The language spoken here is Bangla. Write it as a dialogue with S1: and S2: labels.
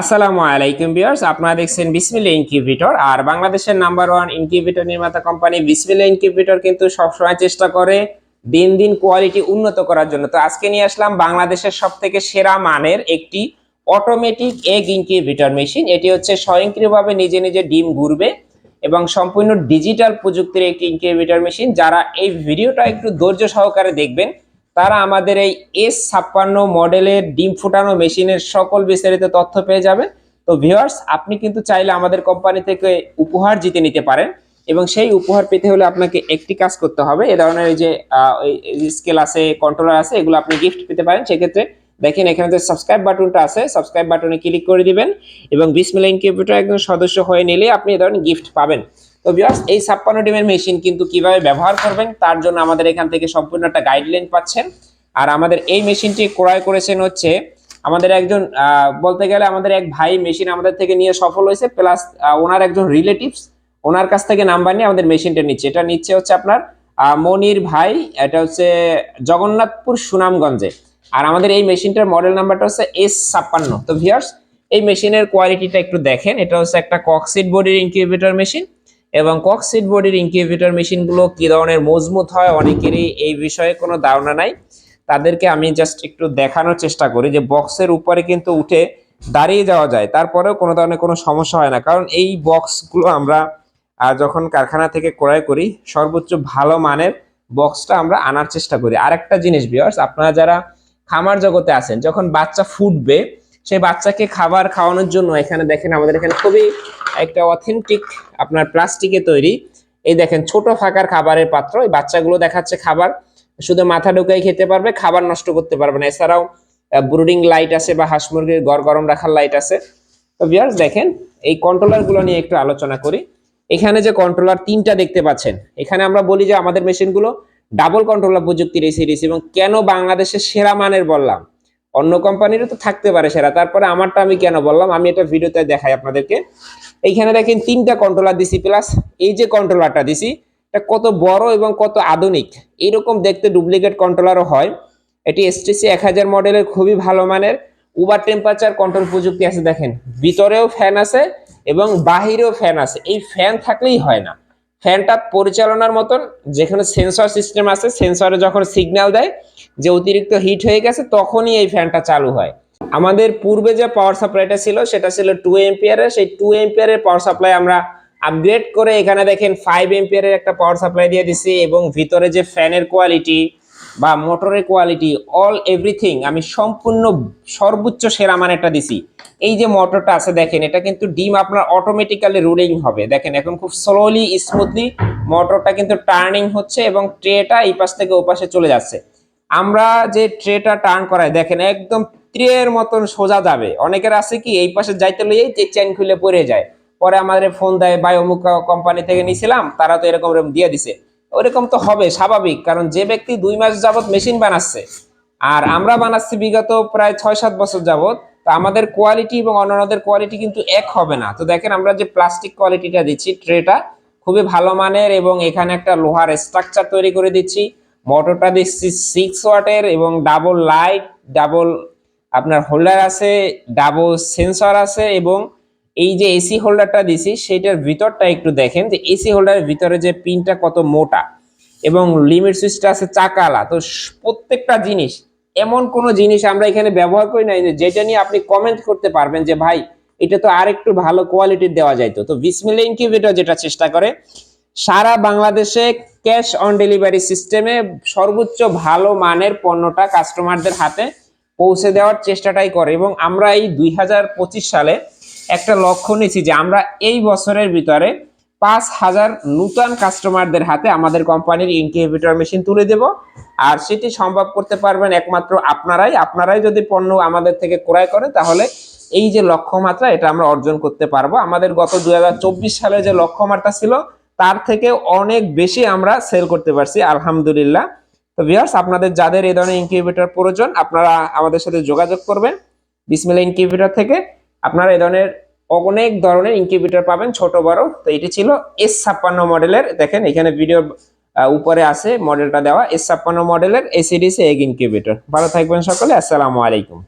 S1: আসসালামু আলাইকুম বিয়ার্স আপনারা দেখছেন বিসমিল্লা ইনকিউবেটর। আর বাংলাদেশের নাম্বার ওয়ান ইনকিউবেটর নির্মাতা কোম্পানি বিসমিল্লা ইনকিউবেটর কিন্তু সবসময় চেষ্টা করে দিন দিন কোয়ালিটি উন্নত করার জন্য। তো আজকে নিয়ে আসলাম বাংলাদেশের সব থেকে সেরা মানের একটি অটোমেটিক এগ ইনকিউবেটর মেশিন এটি হচ্ছে স্বয়ংক্রিয়ভাবে নিজে নিজে ডিম ঘুরবে এবং সম্পূর্ণ ডিজিটাল প্রযুক্তির একটি ইনকিউবেটর মেশিন যারা এই ভিডিওটা একটু ধৈর্য সহকারে দেখবেন তারা আমাদের এই এস ছাপ্পান্ন মডেলের ডিম ফুটানো মেশিনের সকল বিস্তারিত তথ্য পেয়ে যাবেন তো ভিউয়ার্স আপনি কিন্তু চাইলে আমাদের কোম্পানি থেকে উপহার জিতে নিতে পারেন এবং সেই উপহার পেতে হলে আপনাকে একটি কাজ করতে হবে। এ ধরনের যে স্কেল আছে কন্ট্রোলার আছে, এগুলো আপনি গিফট পেতে পারেন। সেক্ষেত্রে দেখেন এখানে যে সাবস্ক্রাইব বাটনটা আছে সাবস্ক্রাইব বাটনে ক্লিক করে দিবেন এবং বিসমিল্লা ইনকিউবেটর একজন সদস্য হয়ে নিলে আপনি এ ধরনের গিফট পাবেন। তো ভিউয়ার্স এই ছাপ্পান্ন ডিমের মেশিন কিন্তু কীভাবে ব্যবহার করবেন, তার জন্য আমাদের এখান থেকে সম্পূর্ণ একটা গাইডলাইন পাচ্ছেন। আর আমাদের এই মেশিনটি ক্রয় করেছেন হচ্ছে আমাদের একজন বলতে গেলে আমাদের এক ভাই মেশিন আমাদের থেকে নিয়ে সফল হয়েছে প্লাস ওনার একজন রিলেটিভস ওনার কাছ থেকে নাম্বার নিয়ে আমাদের মেশিনটা নিচ্ছে। এটা নিচ্ছে হচ্ছে আপনার মনির ভাই, এটা হচ্ছে জগন্নাথপুর সুনামগঞ্জে। আর আমাদের এই মেশিনটার মডেল নাম্বারটা হচ্ছে এস ছাপ্পান্ন। তো ভিউয়ার্স এই মেশিনের কোয়ালিটিটা একটু দেখেন। এটা হচ্ছে একটা কক্সিট বডির ইনকিউবেটর মেশিন এবং কক্সিট বডির ইনকিউবেটর মেশিনগুলো কি ধরনের মজবুত হয় অনেকেরই এই বিষয়ে কোনো ধারণা নাই। তাদেরকে আমি জাস্ট একটু দেখানোর চেষ্টা করি যে বক্সের উপরে কিন্তু উঠে দাঁড়িয়ে যাওয়া যায় তারপরেও কোনো ধরনের কোনো সমস্যা হয় না। কারণ এই বক্সগুলো আমরা আহ, যখন কারখানা থেকে ক্রয় করি সর্বোচ্চ ভালো মানের বক্সটা আমরা আনার চেষ্টা করি। আরেকটা জিনিস বিয়ার্স আপনারা যারা খামার জগতে আছেন যখন বাচ্চা ফুটবে সেই বাচ্চাকে খাবার খাওয়ানোর জন্য এখানে দেখেন আমাদের এখানে খুবই একটা অথেন্টিক আপনার প্লাস্টিকে তৈরি। এই দেখেন ছোট ফাঁকার খাবারের পাত্র, এই বাচ্চাগুলো দেখাচ্ছে খাবার। শুধু মাথা ঢুকাই খেতে পারবে, খাবার নষ্ট করতে পারবে না। এছাড়াও ব্রুডিং লাইট আছে বা হাঁস মুরগির ঘর গরম রাখার লাইট আছে। তো ভিউয়ার্স দেখেন, এই কন্ট্রোলারগুলো নিয়ে একটু আলোচনা করি। এখানে যে কন্ট্রোলার তিনটা দেখতে পাচ্ছেন। এখানে আমরা বলি যে আমাদের মেশিনগুলো ডাবল কন্ট্রোলার প্রযুক্তির এই সিরিজ এবং কেন বাংলাদেশের সেরা মানের বললাম। অন্য কোম্পানিরও তো থাকতে পারে সেরা। তারপরে আমারটা আমি কেন বললাম? আমি এটা ভিডিওতে দেখাই আপনাদেরকে। এইখানে দেখেন তিনটা কন্ট্রোলার দিছি প্লাস এই যে কন্ট্রোলারটা দিছি এটা কত বড় এবং কত আধুনিক। এরকম দেখতে ডুপ্লিকেট কন্ট্রোলারও হয়। এটি এসটিসি এক হাজার মডেলের খুবই ভালো মানের। উবার টেম্পারেচার কন্ট্রোল প্রযুক্তি আছে, দেখেন। ভিতরেও ফ্যান আছে এবং বাহিরেও ফ্যান আছে। এই ফ্যান থাকলেই হয় না। ফ্যানটা পরিচালনার মতন, যেখানে সেন্সর সিস্টেম আছে সেন্সরে যখন সিগন্যাল দেয় যে অতিরিক্ত হিট হয়ে গেছে, তখনই এই ফ্যানটা চালু হয়। আমাদের পূর্বে যে পাওয়ার সাপ্লাইটা ছিল, সেটা ছিল টু এম্পিয়ারের সেই টু এম্পিয়ারের পাওয়ার সাপ্লাই আমরা আপগ্রেড করে এখানে দেখেন ফাইভ এম্পিয়ারের একটা পাওয়ার সাপ্লাই দিয়ে দিছি এবং ভিতরে যে ফ্যানের কোয়ালিটি বা মোটরের কোয়ালিটি অল এভরিথিং আমি সম্পূর্ণ সর্বোচ্চ সেরা মানেরটা দিছি। এই যে মোটরটা আছে দেখেন, এটা কিন্তু ডিম আপনার অটোমেটিক্যালি রুলিং হবে। দেখেন, এখন খুব স্লোলি স্মুথলি মোটরটা কিন্তু টার্নিং হচ্ছে এবং ট্রেটা এই পাশ থেকে ও পাশে চলে যাচ্ছে। আমরা যে ট্রেটা টার্ন করাই, দেখেন একদম ট্রের মতন সোজা যাবে। অনেকের আছে কি, এই পাশে যাইতে লইয়েই চেন খুলে পড়ে যায়। পরে আমাদের ফোন দেয়, ভাই, অমুক কোম্পানি থেকে নিছিলাম, তারা তো এরকম এরকম দিয়ে দিছে। ওরকম তো হবে, স্বাভাবিক, কারণ যে ব্যক্তি দুই মাস যাবত মেশিন বানাচ্ছে, আর আমরা বানাচ্ছি বিগত প্রায় ছয় সাত বছর যাবত তো আমাদের কোয়ালিটি এবং অন্যান্যদের কোয়ালিটি কিন্তু এক হবে না। তো দেখেন আমরা যে প্লাস্টিক কোয়ালিটিটা দিচ্ছি, ট্রেটা, খুবই ভালো মানের এবং এখানে একটা লোহার স্ট্রাকচার তৈরি করে দিচ্ছি। মোটরটা দেখছি সিক্স ওয়াটের এবং ডাবল লাইট ডাবল আপনার হোল্ডার আছে ডাবল সেন্সর আছে এবং এই যে এসি হোল্ডারটা দিছি সেটার ভিতরটা একটু দেখেন যে এসি হোল্ডারের ভিতরে যে পিনটা কত মোটা এবং লিমিট সুইচটা আছে চাকালা। তো প্রত্যেকটা জিনিস, এমন কোনো জিনিস আমরা এখানে ব্যবহার করি না যেটা নিয়ে আপনি কমেন্ট করতে পারবেন যে ভাই, এটা তো আর একটু ভালো কোয়ালিটির দেওয়া যাইতো। তো বিসমিল্লা ইনকিউবেটর যেটা চেষ্টা করে সারা বাংলাদেশে ক্যাশ অন ডেলিভারি সিস্টেমে সর্বোচ্চ ভালো মানের পণ্যটা কাস্টমারদের হাতে পৌঁছে দেওয়ার চেষ্টাটাই করে। এবং আমরা এই দুই হাজার পঁচিশ সালে একটা লক্ষ্য নিয়েছি যে আমরা এই বছরের ভিতরে পাঁচ হাজার নূতন কাস্টমারদের হাতে আমাদের কোম্পানির ইনকিউবেটর মেশিন তুলে দেব। আর সেটি সম্ভব করতে পারবেন একমাত্র আপনারাই। আপনারাই যদি পণ্য আমাদের থেকে ক্রয় করেন তাহলে এই যে লক্ষ্যমাত্রা, এটা আমরা অর্জন করতে পারব। আমাদের গত দুই হাজার চব্বিশ সালে যে লক্ষ্যমাত্রা ছিল তার থেকে অনেক বেশি আমরা সেল করতে পারছি, আলহামদুলিল্লাহ। তো ভিউয়ার্স আপনাদের যাদের এই ধরনের ইনকিউবেটর প্রয়োজন, আপনারা আমাদের সাথে যোগাযোগ করবেন বিসমিল্লা ইনকিউবেটর থেকে। আপনারা এই ধরনের অনেক ধরনের ইনকিউবেটর পাবেন, ছোট বড়। তো এটি ছিল এস ছাপ্পান্ন মডেলের দেখেন এখানে ভিডিও উপরে আছে মডেলটা দেওয়া এস ছাপ্পান্ন মডেলের এসিডিসি এগ ইনকিউবেটর ভালো থাকবেন সকলে, আসসালামু আলাইকুম।